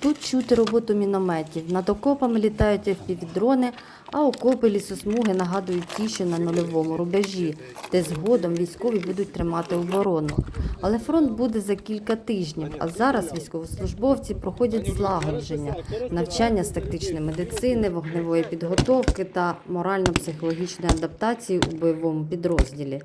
Тут чути роботу мінометів. Над окопами літають FPV-дрони, а окопи лісосмуги нагадують ті, що на нульовому рубежі, де згодом військові будуть тримати оборону. Але фронт буде за кілька тижнів, а зараз військовослужбовці проходять злагодження, навчання з тактичної медицини, вогневої підготовки та морально-психологічної адаптації у бойовому підрозділі.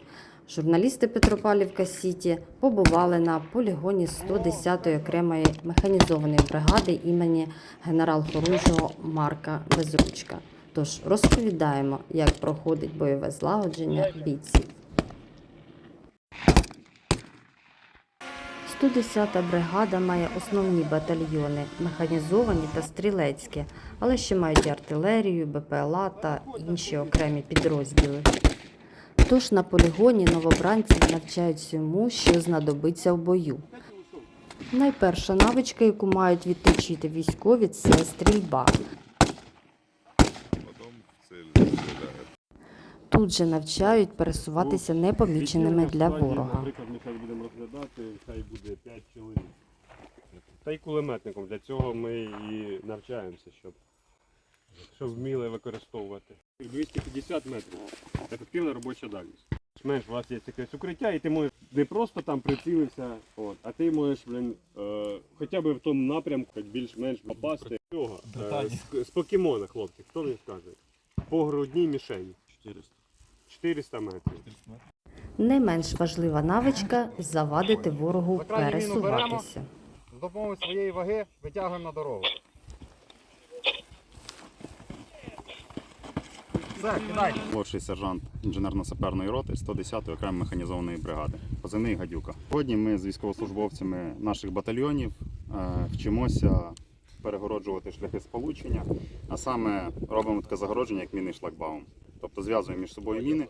Журналісти Петропавлівка Сіті побували на полігоні 110-ї окремої механізованої бригади імені генерал-хорунжого Марка Безручка. Тож розповідаємо, як проходить бойове злагодження бійців. 110-та бригада має основні батальйони механізовані та стрілецькі, але ще мають і артилерію, БПЛА та інші окремі підрозділи. Тож на полігоні новобранців навчають всьому, що знадобиться в бою. Найперша навичка, яку мають відточити військові, це стрільба. Тут же навчають пересуватися непоміченими для ворога. Наприклад, ми будемо розглядати, хай буде 5 чоловік. Та й кулеметником. Для цього ми і навчаємося, щоб, щоб вміли використовувати. 250 метрів. Ефективна робоча дальність. Менш у вас є якесь укриття, і ти можеш не просто там прицілився, от, а ти можеш блін, е, хоча б в тому напрямку більш-менш попасти. Цього, е, з, з покемона, хлопці, хто мені скаже? По грудній мішені. 400. 400 метрів. Не менш важлива навичка завадити ворогу пересуватися. З допомогою своєї ваги витягуємо на дорогу. Все, кидай. Молодший сержант інженерно-саперної роти 110-ї окремої механізованої бригади. Позивний гадюка. Сьогодні ми з військовослужбовцями наших батальйонів е, вчимося перегороджувати шляхи сполучення, а саме робимо таке загородження, як мінний шлагбаум. Тобто зв'язуємо між собою міни.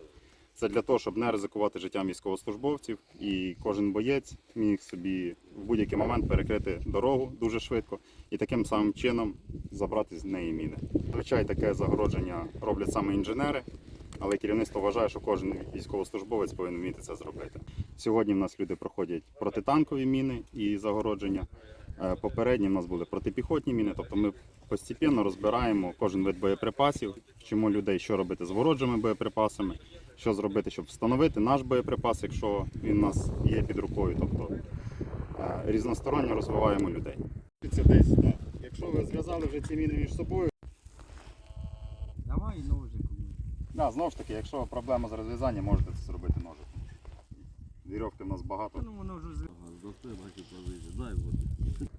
Це для того, щоб не ризикувати життям військовослужбовців, і кожен боєць міг собі в будь-який момент перекрити дорогу дуже швидко і таким самим чином забрати з неї міни. Зазвичай таке загородження роблять саме інженери, але керівництво вважає, що кожен військовослужбовець повинен вміти це зробити. Сьогодні в нас люди проходять протитанкові міни і загородження. Е, Попередні в нас були протипіхотні міни, тобто ми постійно розбираємо кожен вид боєприпасів, вчимо людей, що робити з ворожими боєприпасами, що зробити, щоб встановити наш боєприпас, якщо він у нас є під рукою. Тобто е, різносторонньо розвиваємо людей. Це десь, так. Якщо ви зв'язали вже ці міни між собою, Давай ножиком. да, знову ж таки, якщо проблема з розв'язанням, можете це зробити ножиком. Вірьовки в нас багато. Ну воно вже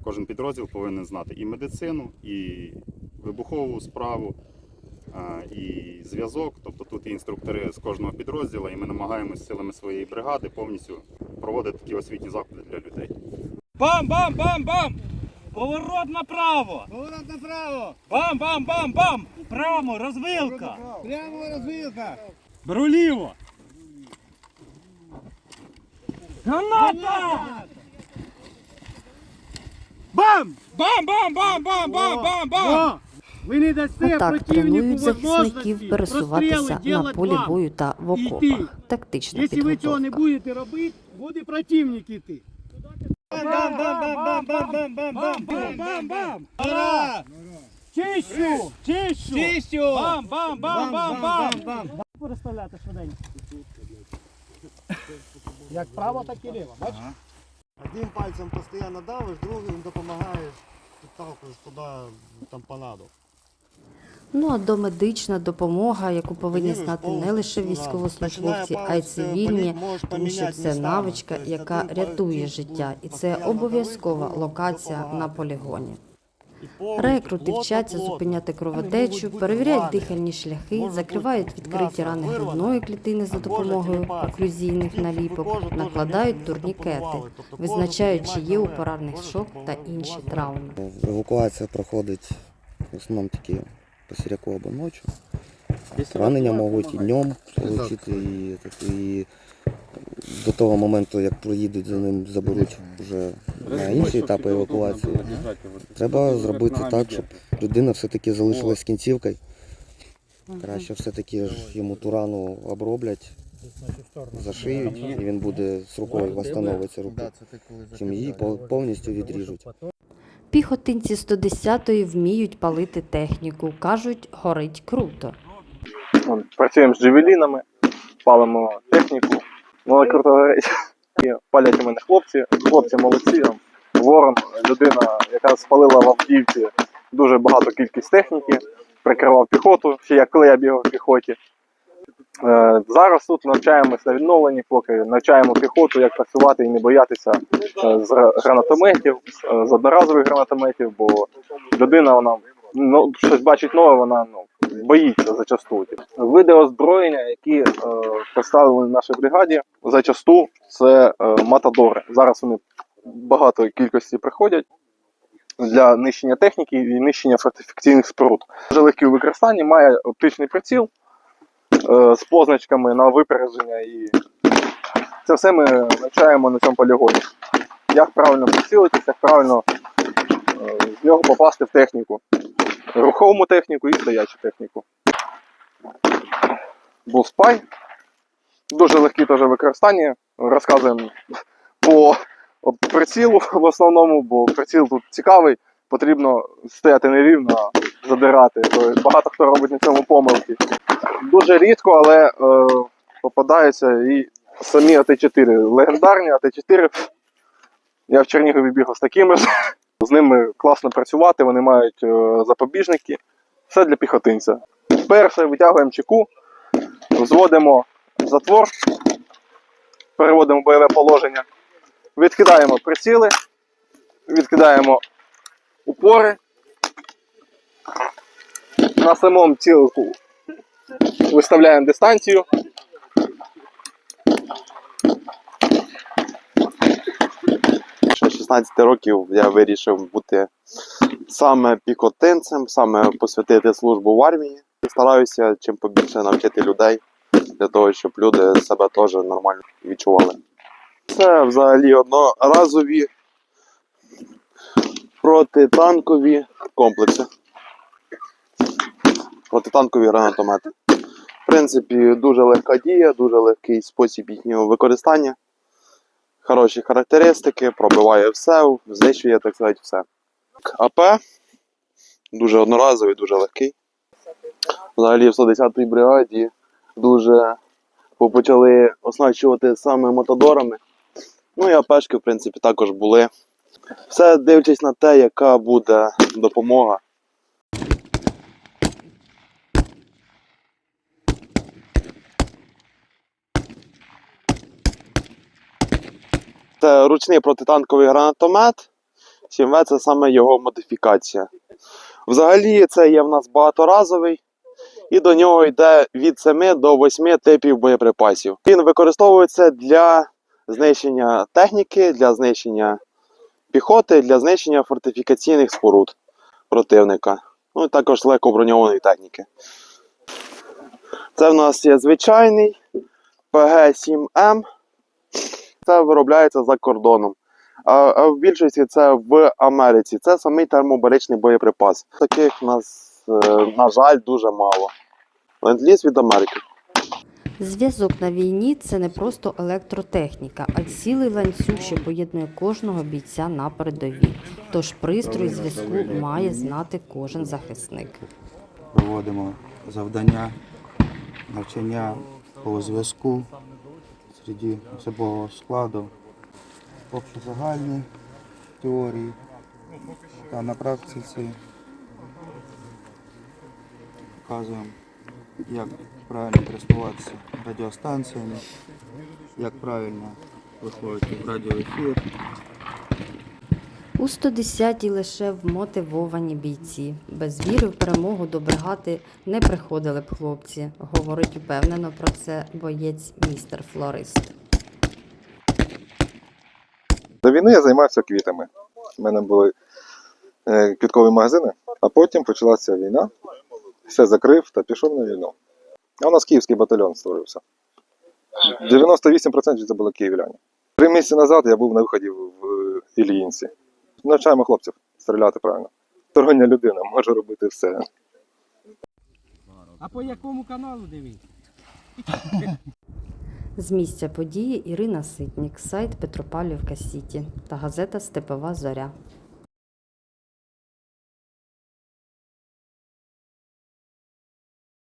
Кожен підрозділ повинен знати і медицину, і вибухову справу, і зв'язок. Тобто тут є інструктори з кожного підрозділу, і ми намагаємося силами своєї бригади повністю проводити такі освітні заходи для людей. Бам, бам, бам, бам! Поворот направо! Поворот направо! Бам, бам, бам, бам! Прямо, розвилка! Прямо розвилка! Беру ліво! Граната! Бам! Бам, бам, бам, бам, бам, бам, бам! Ви не дасте Отак противнику тренують захисників пересуватися на полі бою та в Йти. окопах. Тактична Якщо ви цього не підготовка. будете робити, буде противник іти. Бам, бам, бам, бам, бам, бам, бам, бам, бам, бам, бам! Ура! Чищу! Чищу! Чистю! Бам, бам, бам, бам, бам! Переставляти швиденько. Як право, так і ліво. Бачиш? Одним пальцем постійно давиш, другим допомагаєш, підталкуєш туди, там понадо. Ну а домедична допомога, яку повинні знати не лише військовослужбовці, а й цивільні, тому що це навичка, яка рятує життя, і це обов'язкова локація на полігоні. Рекрути вчаться зупиняти кровотечу, перевіряють дихальні шляхи, закривають відкриті рани грудної клітини за допомогою окрузійних наліпок, накладають турнікети, визначають, чи є у поранених шок та інші травми. Евакуація проходить в основному такі по Сіряку або ночі. Ранення можуть і днем отримати, і, так, і до того моменту, як проїдуть за ним, заберуть вже на інші етапи евакуації. Треба зробити так, щоб людина все-таки залишилась з кінцівкою. Краще все-таки ж йому ту рану оброблять, зашиють, і він буде з рукою, восстановиться руку. Чим її повністю відріжуть. Піхотинці 110-ї вміють палити техніку. Кажуть, горить круто. Працюємо з джевелінами, палимо техніку. Воно круто горить. І палять у мене хлопці. Хлопці молодці. Ворон, людина, яка спалила в Авдіївці дуже багато кількість техніки, прикривав піхоту, ще як коли я бігав в піхоті. Е, зараз тут навчаємося на відновленні, поки навчаємо піхоту, як працювати і не боятися е, з гранатометів, е, з одноразових гранатометів, бо людина вона ну, щось бачить нове, вона ну, боїться зачасту. Види озброєння, які е, представлені в нашій бригаді, зачасту це е, матадори. Зараз вони багато кількості приходять для нищення техніки і нищення фортифікаційних споруд. Дуже легкий у використанні, має оптичний приціл з позначками на випередження і це все ми навчаємо на цьому полігоні. Як правильно прицілитися, як правильно е, з нього попасти в техніку рухову техніку і стоячу техніку. Був спай. Дуже легкі теж використання. Розказуємо по прицілу в основному, бо приціл тут цікавий. Потрібно стояти нерівно, а задирати. То багато хто робить на цьому помилки. Дуже рідко, але е, попадаються і самі АТ-4. Легендарні АТ-4. Я в Чернігові бігав з такими ж. З ними класно працювати, вони мають е, запобіжники. Все для піхотинця. Перше витягуємо чеку, зводимо затвор, переводимо бойове положення, відкидаємо приціли, відкидаємо упори. На самому цілику виставляємо дистанцію. Ще 16 років я вирішив бути саме піхотинцем, саме посвятити службу в армії. Стараюся чим побільше навчити людей для того, щоб люди себе теж нормально відчували. Це взагалі одноразові протитанкові комплекси. Протитанкові гранатомети. В принципі, дуже легка дія, дуже легкий спосіб їхнього використання хороші характеристики, пробиває все, знищує, так сказати, все. АП дуже одноразовий, дуже легкий. Взагалі в 110-й бригаді дуже почали оснащувати саме мотодорами. Ну і АПшки, в принципі, також були. Все дивлячись на те, яка буде допомога. Це ручний протитанковий гранатомет. 7В це саме його модифікація. Взагалі, це є в нас багаторазовий, і до нього йде від 7 до 8 типів боєприпасів. Він використовується для знищення техніки, для знищення піхоти, для знищення фортифікаційних споруд противника. Ну і також легкоброньованої техніки. Це в нас є звичайний ПГ-7М це виробляється за кордоном. А, в більшості це в Америці. Це самий термобаричний боєприпас. Таких нас, е, на жаль, дуже мало. Ленд-ліз від Америки. Зв'язок на війні це не просто електротехніка, а цілий ланцюг, що поєднує кожного бійця на передовій. Тож пристрій зв'язку має знати кожен захисник. проводимо завдання, навчання по зв'язку серед особового складу, общозагальні теорії та на практиці показуємо, як правильно користуватися радіостанціями, як правильно виходити в радіоефір. У 110-й лише вмотивовані бійці. Без віри в перемогу до бригади не приходили б хлопці. Говорить упевнено про це боєць містер Флорист. До війни я займався квітами. У мене були е, квіткові магазини, а потім почалася війна. Все закрив та пішов на війну. А у нас київський батальйон створився. 98% це були київляні. Три місяці назад я був на виході в Ільїнці. Навчаємо хлопців стріляти правильно. Стороння людина може робити все. А по якому каналу дивіться? З місця події Ірина Ситнік, сайт Петропавлівка Сіті та газета Степова Зоря.